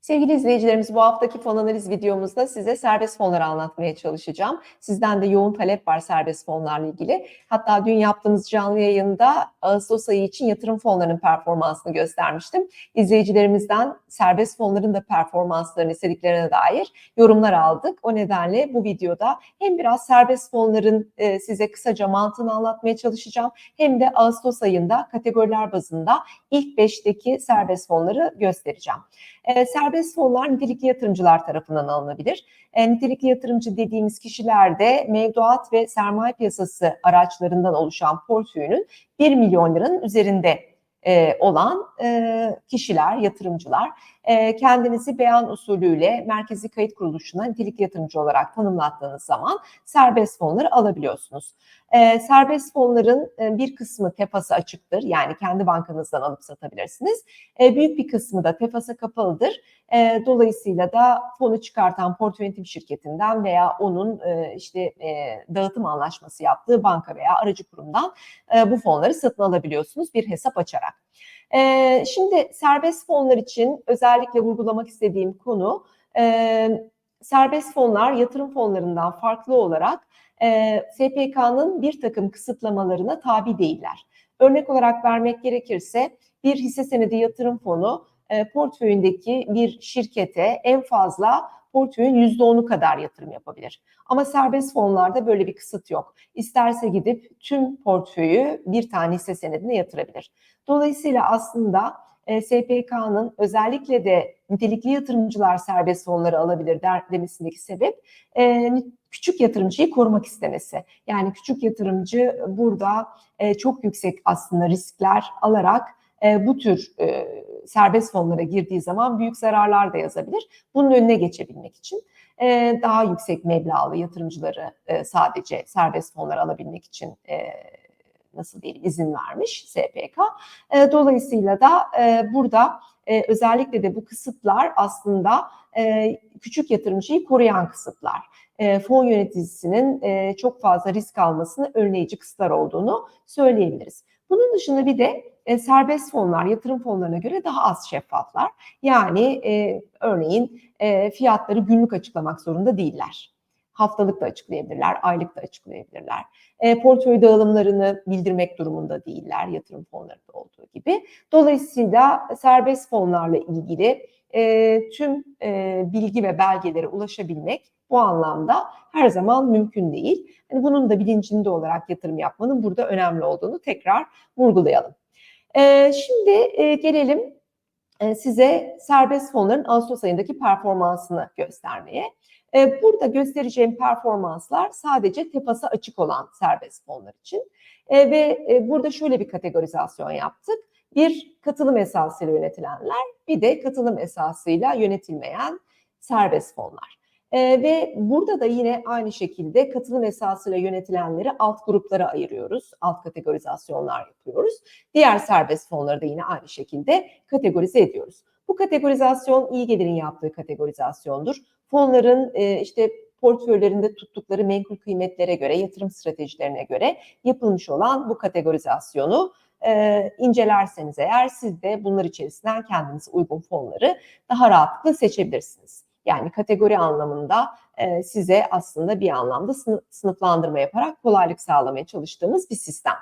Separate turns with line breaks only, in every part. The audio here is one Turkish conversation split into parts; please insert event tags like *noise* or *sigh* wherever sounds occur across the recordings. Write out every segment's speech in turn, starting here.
Sevgili izleyicilerimiz bu haftaki fon analiz videomuzda size serbest fonları anlatmaya çalışacağım. Sizden de yoğun talep var serbest fonlarla ilgili. Hatta dün yaptığımız canlı yayında Ağustos ayı için yatırım fonlarının performansını göstermiştim. İzleyicilerimizden serbest fonların da performanslarını istediklerine dair yorumlar aldık. O nedenle bu videoda hem biraz serbest fonların e, size kısaca mantığını anlatmaya çalışacağım hem de Ağustos ayında kategoriler bazında ilk 5'teki serbest fonları göstereceğim. E, serbest fonlar nitelikli yatırımcılar tarafından alınabilir. E, nitelikli yatırımcı dediğimiz kişiler de mevduat ve sermaye piyasası araçlarından oluşan portföyünün 1 milyon liranın üzerinde e, olan e, kişiler, yatırımcılar e, kendinizi beyan usulüyle Merkezi Kayıt Kuruluşu'na nitelikli yatırımcı olarak tanımlattığınız zaman serbest fonları alabiliyorsunuz. E, serbest fonların e, bir kısmı tefası açıktır. Yani kendi bankanızdan alıp satabilirsiniz. Büyük bir kısmı da tefasa kapalıdır. Dolayısıyla da fonu çıkartan portföy yönetim şirketinden veya onun işte dağıtım anlaşması yaptığı banka veya aracı kurumdan bu fonları satın alabiliyorsunuz bir hesap açarak. E, şimdi serbest fonlar için özellikle vurgulamak istediğim konu e, serbest fonlar yatırım fonlarından farklı olarak e, SPK'nın bir takım kısıtlamalarına tabi değiller. Örnek olarak vermek gerekirse bir hisse senedi yatırım fonu e, portföyündeki bir şirkete en fazla portföyün %10'u kadar yatırım yapabilir. Ama serbest fonlarda böyle bir kısıt yok. İsterse gidip tüm portföyü bir tane hisse senedine yatırabilir. Dolayısıyla aslında e, SPK'nın özellikle de nitelikli yatırımcılar serbest fonları alabilir der, demesindeki sebep e, küçük yatırımcıyı korumak istemesi. Yani küçük yatırımcı burada e, çok yüksek aslında riskler alarak e, bu tür e, serbest fonlara girdiği zaman büyük zararlar da yazabilir. Bunun önüne geçebilmek için e, daha yüksek meblağlı yatırımcıları sadece serbest fonlar alabilmek için nasıl diyelim izin vermiş SPK. Dolayısıyla da burada özellikle de bu kısıtlar aslında küçük yatırımcıyı koruyan kısıtlar. Fon yöneticisinin çok fazla risk almasını önleyici kısıtlar olduğunu söyleyebiliriz. Bunun dışında bir de e, serbest fonlar yatırım fonlarına göre daha az şeffaflar. Yani e, örneğin e, fiyatları günlük açıklamak zorunda değiller. Haftalık da açıklayabilirler, aylık da açıklayabilirler. E, portföy dağılımlarını bildirmek durumunda değiller yatırım fonlarında olduğu gibi. Dolayısıyla serbest fonlarla ilgili e, tüm e, bilgi ve belgelere ulaşabilmek bu anlamda her zaman mümkün değil. Yani bunun da bilincinde olarak yatırım yapmanın burada önemli olduğunu tekrar vurgulayalım. E, şimdi e, gelelim e, size serbest fonların Ağustos ayındaki performansını göstermeye. E, burada göstereceğim performanslar sadece tepası açık olan serbest fonlar için. Ve burada şöyle bir kategorizasyon yaptık. Bir katılım esasıyla yönetilenler, bir de katılım esasıyla yönetilmeyen serbest fonlar. E, ve burada da yine aynı şekilde katılım esasıyla yönetilenleri alt gruplara ayırıyoruz. Alt kategorizasyonlar yapıyoruz. Diğer serbest fonları da yine aynı şekilde kategorize ediyoruz. Bu kategorizasyon iyi gelirin yaptığı kategorizasyondur. Fonların e, işte portföylerinde tuttukları menkul kıymetlere göre, yatırım stratejilerine göre yapılmış olan bu kategorizasyonu e, incelerseniz eğer siz de bunlar içerisinden kendinize uygun fonları daha rahatlıkla seçebilirsiniz. Yani kategori anlamında e, size aslında bir anlamda sınıflandırma yaparak kolaylık sağlamaya çalıştığımız bir sistem.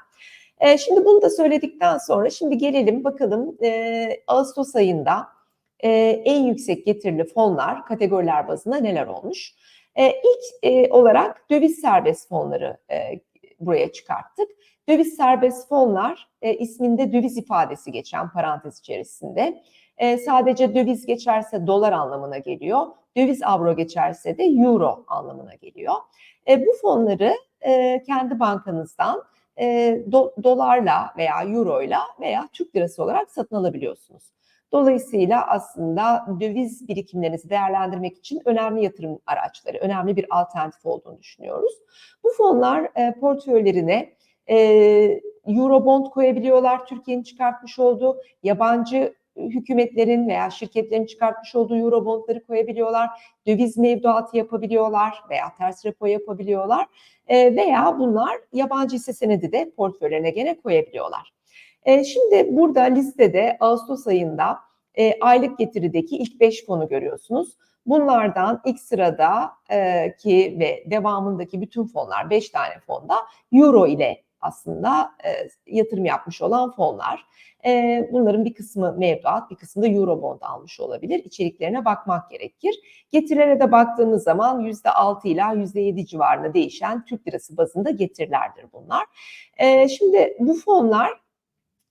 E, şimdi bunu da söyledikten sonra şimdi gelelim bakalım e, Ağustos ayında e, en yüksek getirili fonlar kategoriler bazında neler olmuş. E, ilk e, olarak döviz serbest fonları e, buraya çıkarttık. Döviz serbest fonlar e, isminde döviz ifadesi geçen parantez içerisinde. E, sadece döviz geçerse dolar anlamına geliyor. Döviz avro geçerse de euro anlamına geliyor. E, bu fonları e, kendi bankanızdan e, do, dolarla veya euroyla veya Türk lirası olarak satın alabiliyorsunuz. Dolayısıyla aslında döviz birikimlerinizi değerlendirmek için önemli yatırım araçları, önemli bir alternatif olduğunu düşünüyoruz. Bu fonlar e, portföylerine e, Eurobond koyabiliyorlar. Türkiye'nin çıkartmış olduğu yabancı hükümetlerin veya şirketlerin çıkartmış olduğu Eurobondları koyabiliyorlar. Döviz mevduatı yapabiliyorlar veya ters repo yapabiliyorlar. E, veya bunlar yabancı hisse senedi de portföylerine gene koyabiliyorlar. E, şimdi burada listede Ağustos ayında e, aylık getirideki ilk 5 fonu görüyorsunuz. Bunlardan ilk sırada e, ki ve devamındaki bütün fonlar 5 tane fonda euro ile aslında e, yatırım yapmış olan fonlar. E, bunların bir kısmı mevduat, bir kısmı da Eurobond almış olabilir. İçeriklerine bakmak gerekir. Getirilere de baktığımız zaman %6 ila %7 civarında değişen Türk lirası bazında getirilerdir bunlar. E, şimdi bu fonlar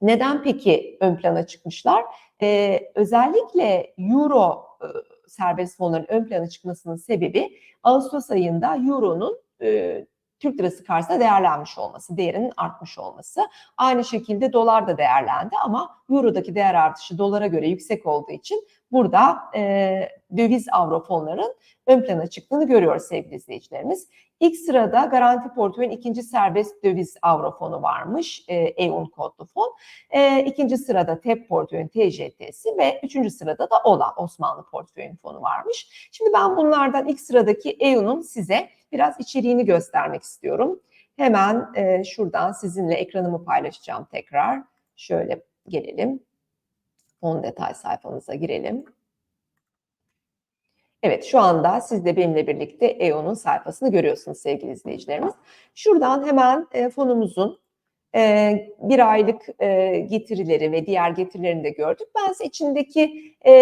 neden peki ön plana çıkmışlar? E, özellikle Euro e, serbest fonların ön plana çıkmasının sebebi Ağustos ayında Euro'nun e, Türk lirası karşısında değerlenmiş olması, değerinin artmış olması. Aynı şekilde dolar da değerlendi ama Euro'daki değer artışı dolara göre yüksek olduğu için burada e, döviz avro fonların ön plana çıktığını görüyoruz sevgili izleyicilerimiz. İlk sırada Garanti Portföy'ün ikinci serbest döviz avro fonu varmış. E, EUN kodlu fon. E, ikinci sırada TEP Portföy'ün TJT'si ve üçüncü sırada da OLA Osmanlı Portföy'ün fonu varmış. Şimdi ben bunlardan ilk sıradaki EUN'un size biraz içeriğini göstermek istiyorum. Hemen e, şuradan sizinle ekranımı paylaşacağım tekrar. Şöyle gelelim. Fon detay sayfamıza girelim. Evet şu anda siz de benimle birlikte EO'nun sayfasını görüyorsunuz sevgili izleyicilerimiz. Şuradan hemen e, fonumuzun e, bir aylık e, getirileri ve diğer getirilerini de gördük. Ben size içindeki e,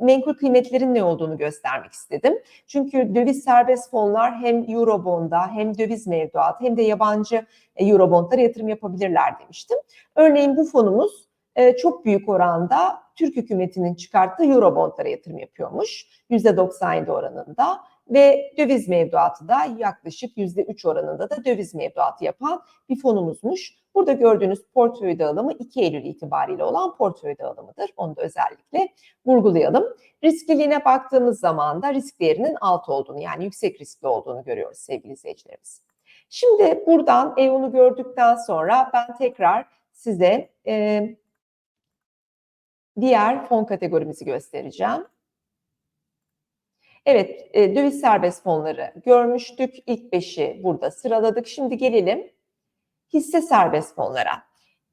menkul kıymetlerin ne olduğunu göstermek istedim. Çünkü döviz serbest fonlar hem Eurobond'a hem döviz mevduat hem de yabancı e, Eurobond'lara yatırım yapabilirler demiştim. Örneğin bu fonumuz e, çok büyük oranda Türk hükümetinin çıkarttığı Eurobond'lara yatırım yapıyormuş. %97 oranında ve döviz mevduatı da yaklaşık %3 oranında da döviz mevduatı yapan bir fonumuzmuş. Burada gördüğünüz portföy dağılımı 2 Eylül itibariyle olan portföy dağılımıdır. Onu da özellikle vurgulayalım. Riskliliğine baktığımız zaman da risk değerinin alt olduğunu yani yüksek riskli olduğunu görüyoruz sevgili izleyicilerimiz. Şimdi buradan EU'nu gördükten sonra ben tekrar size e, diğer fon kategorimizi göstereceğim. Evet, e, döviz serbest fonları görmüştük. İlk beşi burada sıraladık. Şimdi gelelim hisse serbest fonlara.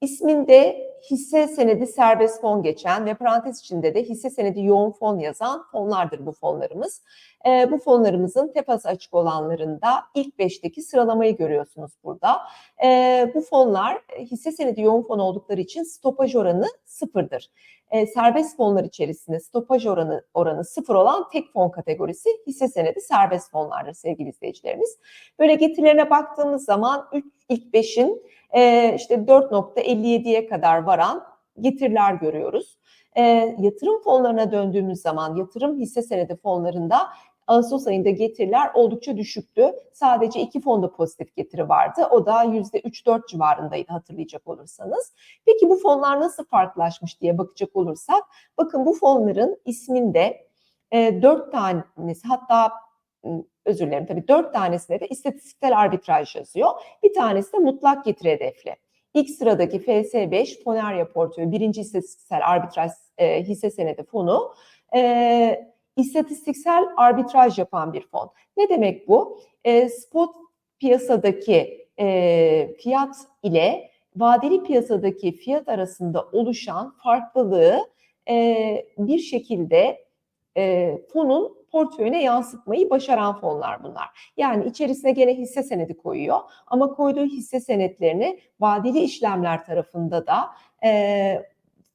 İsminde hisse senedi serbest fon geçen ve parantez içinde de hisse senedi yoğun fon yazan fonlardır bu fonlarımız. E, bu fonlarımızın tepası açık olanlarında ilk beşteki sıralamayı görüyorsunuz burada. E, bu fonlar hisse senedi yoğun fon oldukları için stopaj oranı sıfırdır. E, serbest fonlar içerisinde stopaj oranı oranı sıfır olan tek fon kategorisi hisse senedi serbest fonlardır sevgili izleyicilerimiz. Böyle getirilerine baktığımız zaman ilk, ilk beşin e, işte 4.57'ye kadar varan getiriler görüyoruz. E, yatırım fonlarına döndüğümüz zaman yatırım hisse senedi fonlarında Ağustos ayında getiriler oldukça düşüktü. Sadece iki fonda pozitif getiri vardı. O da %3-4 civarındaydı hatırlayacak olursanız. Peki bu fonlar nasıl farklılaşmış diye bakacak olursak, bakın bu fonların isminde e, 4 tanesi hatta özür dilerim tabii 4 tanesinde de istatistiksel arbitraj yazıyor. Bir tanesi de mutlak getiri hedefli. İlk sıradaki FS5 Fonerya portföyü birinci istatistiksel arbitraj e, hisse senedi fonu e, istatistiksel arbitraj yapan bir fon. Ne demek bu? E, spot piyasadaki e, fiyat ile vadeli piyasadaki fiyat arasında oluşan farklılığı e, bir şekilde e, fonun portföyüne yansıtmayı başaran fonlar bunlar. Yani içerisine gene hisse senedi koyuyor ama koyduğu hisse senetlerini vadeli işlemler tarafında da e,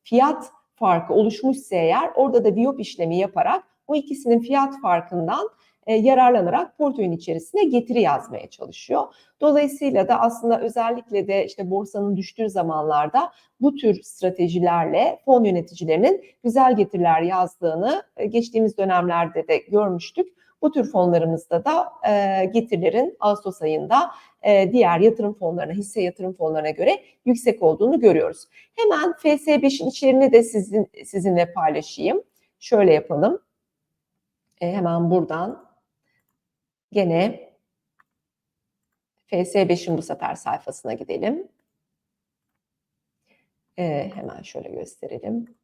fiyat farkı oluşmuşsa eğer orada da viyop işlemi yaparak bu ikisinin fiyat farkından e, yararlanarak portföyün içerisine getiri yazmaya çalışıyor. Dolayısıyla da aslında özellikle de işte borsanın düştüğü zamanlarda bu tür stratejilerle fon yöneticilerinin güzel getiriler yazdığını e, geçtiğimiz dönemlerde de görmüştük. Bu tür fonlarımızda da e, getirilerin Ağustos ayında e, diğer yatırım fonlarına, hisse yatırım fonlarına göre yüksek olduğunu görüyoruz. Hemen FS5'in içeriğini de sizin, sizinle paylaşayım. Şöyle yapalım. E, hemen buradan gene FS5'in bu sefer sayfasına gidelim. E, hemen şöyle gösterelim.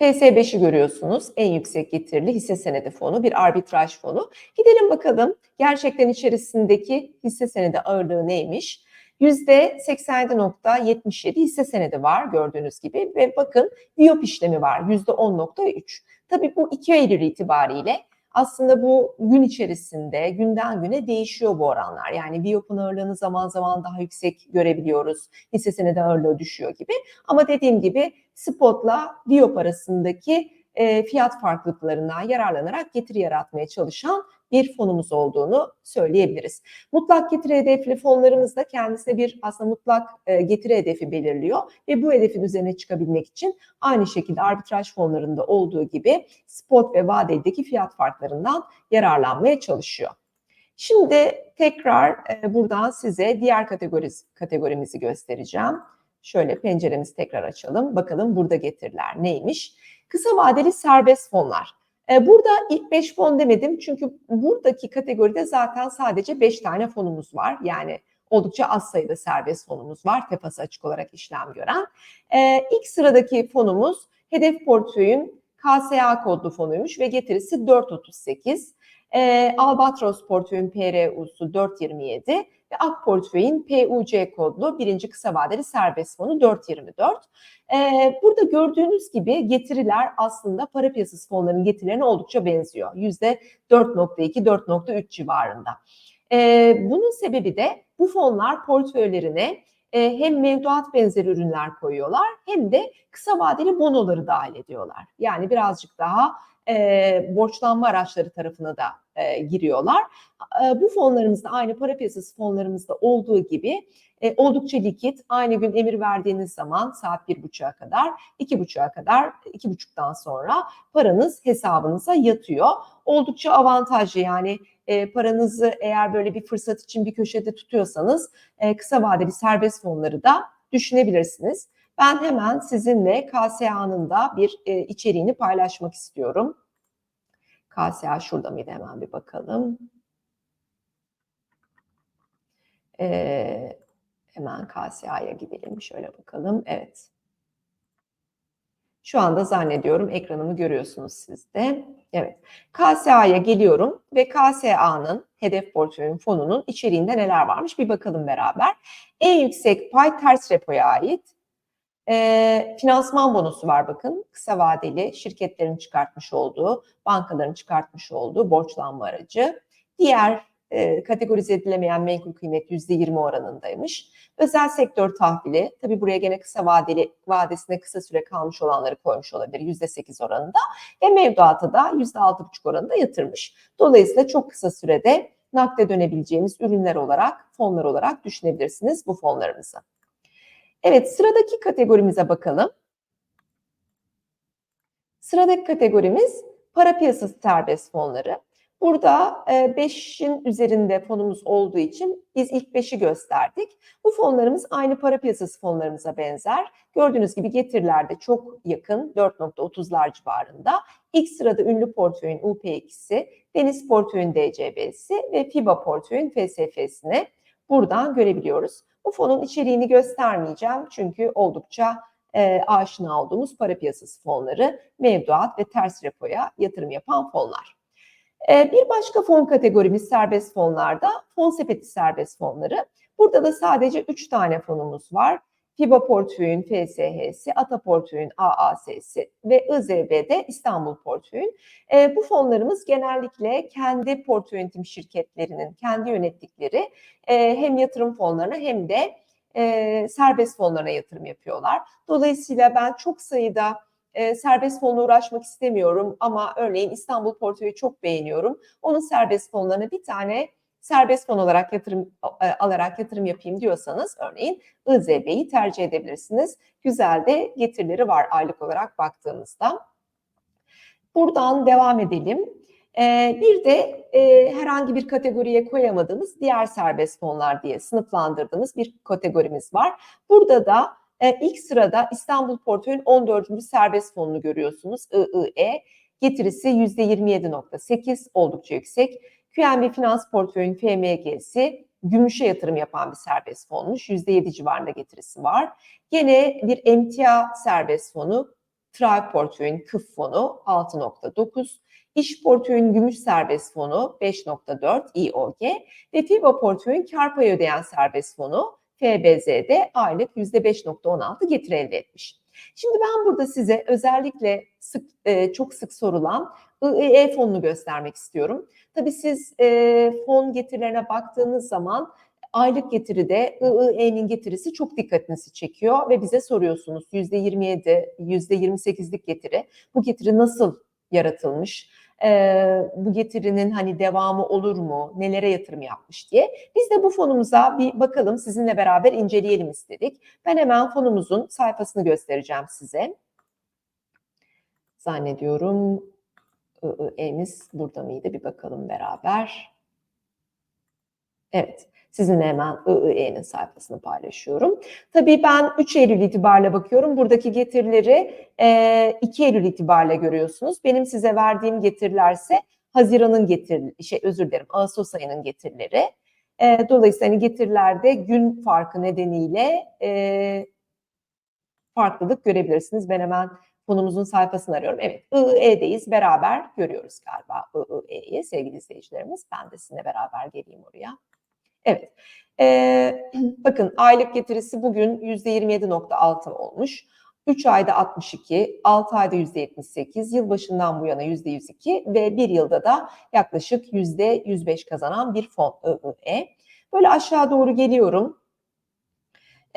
FS5'i görüyorsunuz. En yüksek getirili hisse senedi fonu, bir arbitraj fonu. Gidelim bakalım gerçekten içerisindeki hisse senedi ağırlığı neymiş? %87.77 hisse senedi var gördüğünüz gibi ve bakın biyop işlemi var %10.3. Tabii bu 2 Eylül itibariyle aslında bu gün içerisinde günden güne değişiyor bu oranlar. Yani biyopun ağırlığını zaman zaman daha yüksek görebiliyoruz. Hisse senedi ağırlığı düşüyor gibi. Ama dediğim gibi spotla biyop arasındaki e, fiyat farklılıklarından yararlanarak getiri yaratmaya çalışan bir fonumuz olduğunu söyleyebiliriz. Mutlak getiri hedefli fonlarımız da kendisine bir aslında mutlak e, getiri hedefi belirliyor ve bu hedefin üzerine çıkabilmek için aynı şekilde arbitraj fonlarında olduğu gibi spot ve vadeldeki fiyat farklarından yararlanmaya çalışıyor. Şimdi tekrar e, buradan size diğer kategorisi, kategorimizi göstereceğim. Şöyle penceremizi tekrar açalım. Bakalım burada getiriler neymiş? Kısa vadeli serbest fonlar. E, burada ilk 5 fon demedim çünkü buradaki kategoride zaten sadece 5 tane fonumuz var. Yani oldukça az sayıda serbest fonumuz var. Tepası açık olarak işlem gören. E, ilk sıradaki fonumuz hedef portföyün KSA kodlu fonuymuş ve getirisi 4.38. E, Albatros portföyün PRU'su 4.27 ve Ak portföyün PUC kodlu birinci kısa vadeli serbest fonu 4.24. Ee, burada gördüğünüz gibi getiriler aslında para piyasası fonlarının getirilerine oldukça benziyor. %4.2-4.3 civarında. Ee, bunun sebebi de bu fonlar portföylerine e, hem mevduat benzeri ürünler koyuyorlar hem de kısa vadeli bonoları dahil ediyorlar. Yani birazcık daha e, borçlanma araçları tarafına da e, giriyorlar. E, bu fonlarımızda aynı para piyasası fonlarımızda olduğu gibi e, oldukça likit. Aynı gün emir verdiğiniz zaman saat bir buçuğa kadar, iki buçuğa kadar, iki buçuktan sonra paranız hesabınıza yatıyor. Oldukça avantajlı yani e, paranızı eğer böyle bir fırsat için bir köşede tutuyorsanız e, kısa vadeli serbest fonları da düşünebilirsiniz. Ben hemen sizinle KSA'nın da bir e, içeriğini paylaşmak istiyorum. KSA şurada mıydı hemen bir bakalım. Ee, hemen KSA'ya gidelim şöyle bakalım. Evet. Şu anda zannediyorum ekranımı görüyorsunuz siz de. Evet. KSA'ya geliyorum ve KSA'nın hedef portföyün fonunun içeriğinde neler varmış bir bakalım beraber. En yüksek pay ters repoya ait. E, finansman bonusu var bakın. Kısa vadeli şirketlerin çıkartmış olduğu, bankaların çıkartmış olduğu borçlanma aracı. Diğer e, kategorize edilemeyen menkul kıymet %20 oranındaymış. Özel sektör tahvili, tabi buraya gene kısa vadeli vadesine kısa süre kalmış olanları koymuş olabilir %8 oranında ve mevduatı da %6,5 oranında yatırmış. Dolayısıyla çok kısa sürede nakde dönebileceğimiz ürünler olarak, fonlar olarak düşünebilirsiniz bu fonlarımızı. Evet sıradaki kategorimize bakalım. Sıradaki kategorimiz para piyasası serbest fonları. Burada 5'in e, üzerinde fonumuz olduğu için biz ilk 5'i gösterdik. Bu fonlarımız aynı para piyasası fonlarımıza benzer. Gördüğünüz gibi getirilerde çok yakın 4.30'lar civarında. İlk sırada ünlü portföyün UP2'si, Deniz portföyün DCB'si ve FIBA portföyün FSF'sini buradan görebiliyoruz. Bu fonun içeriğini göstermeyeceğim çünkü oldukça e, aşina olduğumuz para piyasası fonları, mevduat ve ters repoya yatırım yapan fonlar. E, bir başka fon kategorimiz serbest fonlarda fon sepeti serbest fonları. Burada da sadece 3 tane fonumuz var. FIBA portföyün FSH'si, ATA portföyün AAS'si ve IZB'de İstanbul portföyün. E, bu fonlarımız genellikle kendi portföy yönetim şirketlerinin kendi yönettikleri e, hem yatırım fonlarına hem de e, serbest fonlarına yatırım yapıyorlar. Dolayısıyla ben çok sayıda e, serbest fonla uğraşmak istemiyorum ama örneğin İstanbul portföyü çok beğeniyorum. Onun serbest fonlarına bir tane serbest fon olarak yatırım e, alarak yatırım yapayım diyorsanız örneğin IZB'yi tercih edebilirsiniz. Güzel de getirileri var aylık olarak baktığımızda. Buradan devam edelim. Ee, bir de e, herhangi bir kategoriye koyamadığımız diğer serbest fonlar diye sınıflandırdığımız bir kategorimiz var. Burada da e, ilk sırada İstanbul Portföy'ün 14. serbest fonunu görüyorsunuz. IIE getirisi %27.8 oldukça yüksek. QNB Finans Portföy'ün FMG'si gümüşe yatırım yapan bir serbest fonmuş. %7 civarında getirisi var. Gene bir emtia serbest fonu Tribe Portföy'ün KıF fonu 6.9. İş Portföy'ün gümüş serbest fonu 5.4 İOG ve FIBA Portföy'ün kar payı ödeyen serbest fonu FBZ'de aylık %5.16 getiri elde etmiş. Şimdi ben burada size özellikle sık, e, çok sık sorulan IEE fonunu göstermek istiyorum. Tabii siz e, fon getirilerine baktığınız zaman aylık getiride IIE'nin getirisi çok dikkatinizi çekiyor ve bize soruyorsunuz %27, %28'lik getiri. Bu getiri nasıl yaratılmış? Ee, bu getirinin hani devamı olur mu? Nelere yatırım yapmış diye. Biz de bu fonumuza bir bakalım sizinle beraber inceleyelim istedik. Ben hemen fonumuzun sayfasını göstereceğim size. Zannediyorum IIE'miz burada mıydı? Bir bakalım beraber. Evet. Sizinle hemen IIE'nin sayfasını paylaşıyorum. Tabii ben 3 Eylül itibariyle bakıyorum. Buradaki getirileri 2 Eylül itibariyle görüyorsunuz. Benim size verdiğim getirilerse Haziran'ın getiri, şey özür dilerim Ağustos ayının getirileri. Dolayısıyla hani getirilerde gün farkı nedeniyle farklılık görebilirsiniz. Ben hemen fonumuzun sayfasını arıyorum. Evet, IIE'deyiz. Beraber görüyoruz galiba IIE'yi sevgili izleyicilerimiz. Ben de sizinle beraber geleyim oraya. Evet. Ee, *clears throat* bakın aylık getirisi bugün %27.6 olmuş. 3 ayda 62, 6 ayda %78, yılbaşından bu yana %102 ve bir yılda da yaklaşık %105 kazanan bir fon IIE. Böyle aşağı doğru geliyorum.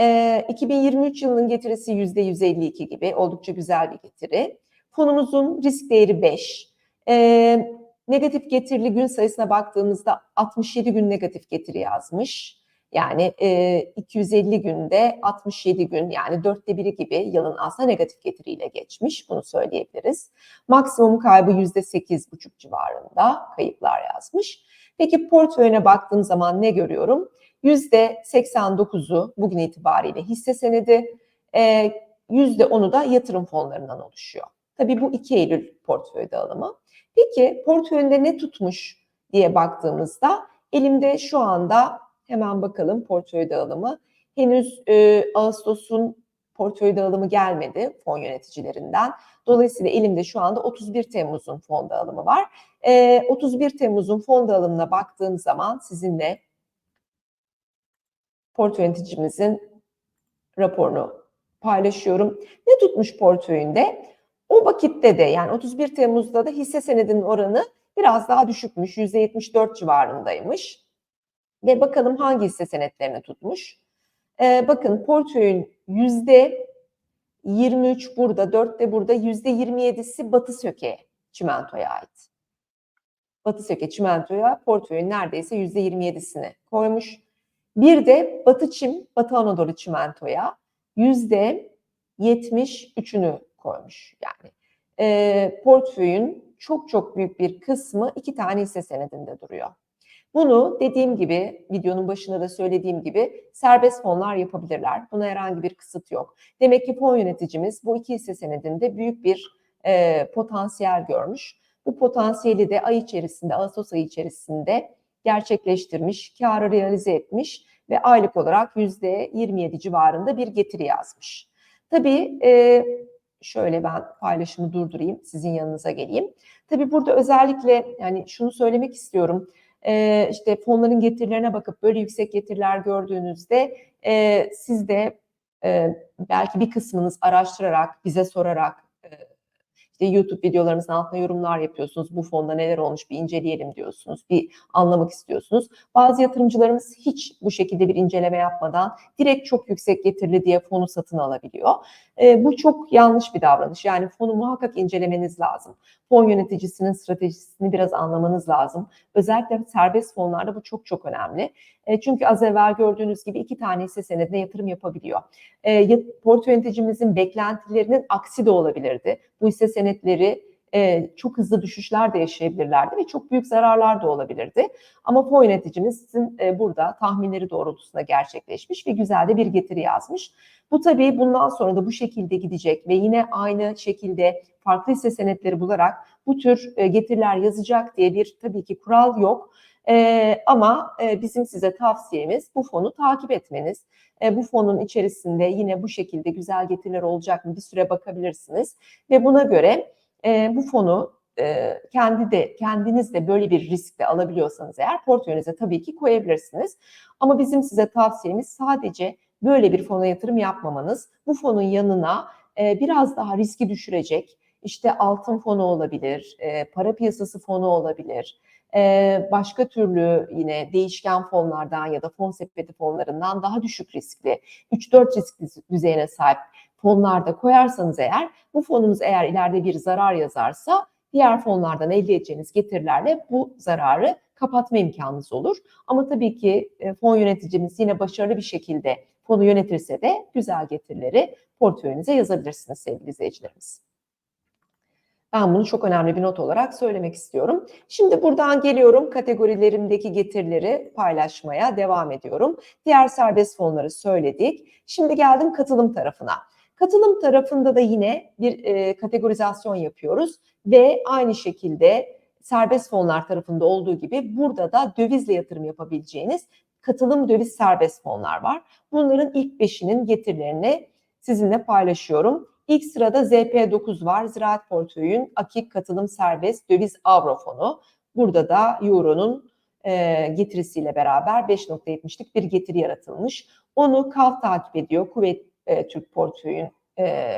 Ee, 2023 yılının getirisi %152 gibi oldukça güzel bir getiri. Fonumuzun risk değeri 5. Ee, Negatif getirili gün sayısına baktığımızda 67 gün negatif getiri yazmış. Yani e, 250 günde 67 gün yani dörtte biri gibi yılın aslında negatif getiriyle geçmiş. Bunu söyleyebiliriz. Maksimum kaybı %8,5 civarında kayıplar yazmış. Peki portföyüne baktığım zaman ne görüyorum? %89'u bugün itibariyle hisse senedi, e, %10'u da yatırım fonlarından oluşuyor. Tabii bu 2 Eylül portföy dağılımı. Peki portföyünde ne tutmuş diye baktığımızda elimde şu anda hemen bakalım portföy dağılımı. Henüz e, Ağustos'un portföy dağılımı gelmedi fon yöneticilerinden. Dolayısıyla elimde şu anda 31 Temmuz'un fon dağılımı var. E, 31 Temmuz'un fon dağılımına baktığım zaman sizinle portföy yöneticimizin raporunu paylaşıyorum. Ne tutmuş portföyünde? O vakitte de yani 31 Temmuz'da da hisse senedinin oranı biraz daha düşükmüş. %74 civarındaymış. Ve bakalım hangi hisse senetlerini tutmuş. Ee, bakın portföyün yüzde 23 burada, 4 de burada, yüzde 27'si Batı Söke çimentoya ait. Batı Söke çimentoya portföyün neredeyse yüzde 27'sini koymuş. Bir de Batı Çim, Batı Anadolu çimentoya yüzde 73'ünü koymuş. Yani e, portföyün çok çok büyük bir kısmı iki tane hisse senedinde duruyor. Bunu dediğim gibi videonun başında da söylediğim gibi serbest fonlar yapabilirler. Buna herhangi bir kısıt yok. Demek ki fon yöneticimiz bu iki hisse senedinde büyük bir e, potansiyel görmüş. Bu potansiyeli de ay içerisinde, Ağustos ayı içerisinde gerçekleştirmiş, karı realize etmiş ve aylık olarak %27 civarında bir getiri yazmış. Tabii e, şöyle ben paylaşımı durdurayım, sizin yanınıza geleyim. Tabii burada özellikle yani şunu söylemek istiyorum. Ee, işte fonların getirilerine bakıp böyle yüksek getiriler gördüğünüzde e, siz de e, belki bir kısmınız araştırarak, bize sorarak işte YouTube videolarımızın altına yorumlar yapıyorsunuz. Bu fonda neler olmuş bir inceleyelim diyorsunuz. Bir anlamak istiyorsunuz. Bazı yatırımcılarımız hiç bu şekilde bir inceleme yapmadan direkt çok yüksek getirili diye fonu satın alabiliyor. E, bu çok yanlış bir davranış. Yani fonu muhakkak incelemeniz lazım. Fon yöneticisinin stratejisini biraz anlamanız lazım. Özellikle serbest fonlarda bu çok çok önemli. E, çünkü az evvel gördüğünüz gibi iki tane hisse senedine yatırım yapabiliyor. E, portföy yöneticimizin beklentilerinin aksi de olabilirdi. Bu hisse senetleri e, çok hızlı düşüşler de yaşayabilirlerdi ve çok büyük zararlar da olabilirdi. Ama fon yöneticimizin e, burada tahminleri doğrultusunda gerçekleşmiş ve güzel de bir getiri yazmış. Bu tabii bundan sonra da bu şekilde gidecek ve yine aynı şekilde farklı hisse senetleri bularak bu tür e, getiriler yazacak diye bir tabii ki kural yok. E, ama e, bizim size tavsiyemiz bu fonu takip etmeniz. E, bu fonun içerisinde yine bu şekilde güzel getiriler olacak mı bir süre bakabilirsiniz ve buna göre e, bu fonu e, kendi de kendiniz de böyle bir risk de alabiliyorsanız eğer portföyünüze tabii ki koyabilirsiniz. Ama bizim size tavsiyemiz sadece böyle bir fona yatırım yapmamanız. Bu fonun yanına e, biraz daha riski düşürecek işte altın fonu olabilir, e, para piyasası fonu olabilir, başka türlü yine değişken fonlardan ya da fon sepeti fonlarından daha düşük riskli, 3-4 risk düzeyine sahip fonlarda koyarsanız eğer, bu fonunuz eğer ileride bir zarar yazarsa diğer fonlardan elde edeceğiniz getirilerle bu zararı kapatma imkanınız olur. Ama tabii ki e, fon yöneticimiz yine başarılı bir şekilde fonu yönetirse de güzel getirileri portföyünüze yazabilirsiniz sevgili izleyicilerimiz. Ben bunu çok önemli bir not olarak söylemek istiyorum. Şimdi buradan geliyorum kategorilerimdeki getirileri paylaşmaya devam ediyorum. Diğer serbest fonları söyledik. Şimdi geldim katılım tarafına. Katılım tarafında da yine bir e, kategorizasyon yapıyoruz ve aynı şekilde serbest fonlar tarafında olduğu gibi burada da dövizle yatırım yapabileceğiniz katılım döviz serbest fonlar var. Bunların ilk beşinin getirilerini sizinle paylaşıyorum. İlk sırada ZP9 var. Ziraat Portföy'ün akik katılım serbest döviz avro fonu. Burada da Euro'nun e, getirisiyle beraber 5.70'lik bir getiri yaratılmış. Onu KAV takip ediyor. Kuvvet e, Türk Portföy'ün e,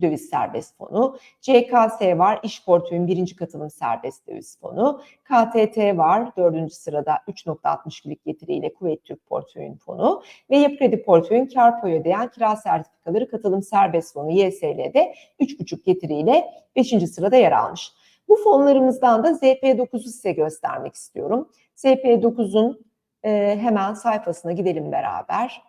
döviz serbest fonu. CKS var, iş portföyün birinci katılım serbest döviz fonu. KTT var, dördüncü sırada 3.62'lik getiriyle Kuveyt Türk portföyün fonu. Ve Yapı Kredi portföyün kar payı ödeyen kira sertifikaları katılım serbest fonu YSL'de 3.5 getiriyle 5. sırada yer almış. Bu fonlarımızdan da ZP9'u size göstermek istiyorum. ZP9'un e, hemen sayfasına gidelim beraber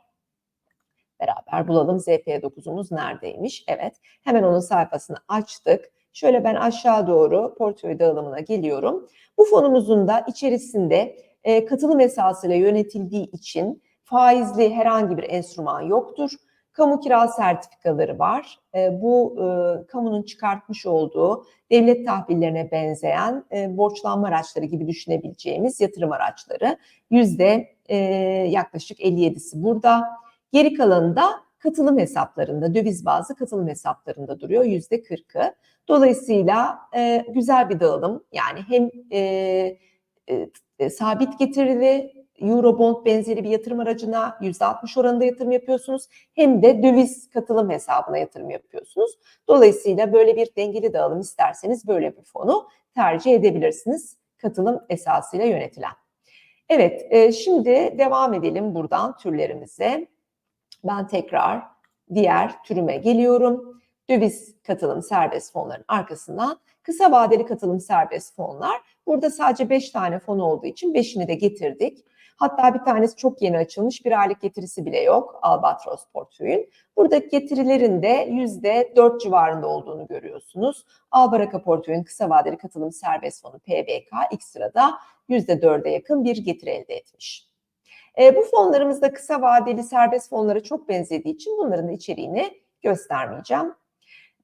beraber bulalım ZP9'umuz neredeymiş. Evet hemen onun sayfasını açtık. Şöyle ben aşağı doğru portföy dağılımına geliyorum. Bu fonumuzun da içerisinde e, katılım esasıyla yönetildiği için faizli herhangi bir enstrüman yoktur. Kamu kira sertifikaları var. E, bu e, kamunun çıkartmış olduğu devlet tahvillerine benzeyen e, borçlanma araçları gibi düşünebileceğimiz yatırım araçları. Yüzde e, yaklaşık 57'si burada. Geri kalanı da katılım hesaplarında, döviz bazlı katılım hesaplarında duruyor yüzde kırkı. Dolayısıyla e, güzel bir dağılım. Yani hem e, e, e, sabit getirili Eurobond benzeri bir yatırım aracına yüzde 60 oranında yatırım yapıyorsunuz. Hem de döviz katılım hesabına yatırım yapıyorsunuz. Dolayısıyla böyle bir dengeli dağılım isterseniz böyle bir fonu tercih edebilirsiniz. Katılım esasıyla yönetilen. Evet, e, şimdi devam edelim buradan türlerimize. Ben tekrar diğer türüme geliyorum. Döviz katılım serbest fonların arkasından kısa vadeli katılım serbest fonlar. Burada sadece 5 tane fon olduğu için 5'ini de getirdik. Hatta bir tanesi çok yeni açılmış, bir aylık getirisi bile yok Albatros portföyün. Buradaki getirilerin de %4 civarında olduğunu görüyorsunuz. Albaraka portföyün kısa vadeli katılım serbest fonu PBK ilk sırada %4'e yakın bir getiri elde etmiş. E, bu fonlarımız da kısa vadeli serbest fonlara çok benzediği için bunların içeriğini göstermeyeceğim.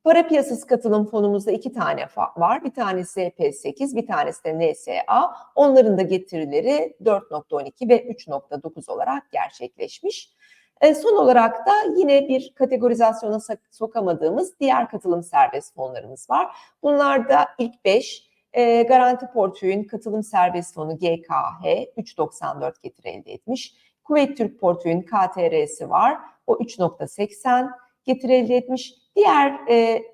Para piyasası katılım fonumuzda iki tane var. Bir tanesi EP8, bir tanesi de NSA. Onların da getirileri 4.12 ve 3.9 olarak gerçekleşmiş. E, son olarak da yine bir kategorizasyona sokamadığımız diğer katılım serbest fonlarımız var. Bunlar da ilk 5 e, Garanti Portföy'ün katılım serbest fonu GKH 3.94 getiri elde etmiş. Kuveyt Türk Portföy'ün KTR'si var. O 3.80 getiri elde etmiş. Diğer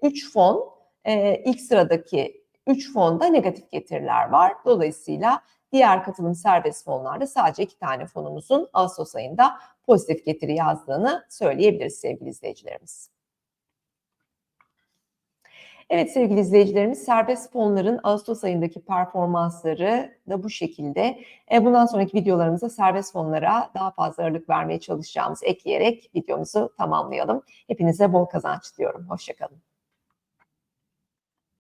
3 e, fon e, ilk sıradaki 3 fonda negatif getiriler var. Dolayısıyla diğer katılım serbest fonlarda sadece 2 tane fonumuzun Ağustos ayında pozitif getiri yazdığını söyleyebiliriz sevgili izleyicilerimiz. Evet sevgili izleyicilerimiz serbest fonların Ağustos ayındaki performansları da bu şekilde. E, bundan sonraki videolarımızda serbest fonlara daha fazla ağırlık vermeye çalışacağımız ekleyerek videomuzu tamamlayalım. Hepinize bol kazanç diliyorum. Hoşçakalın.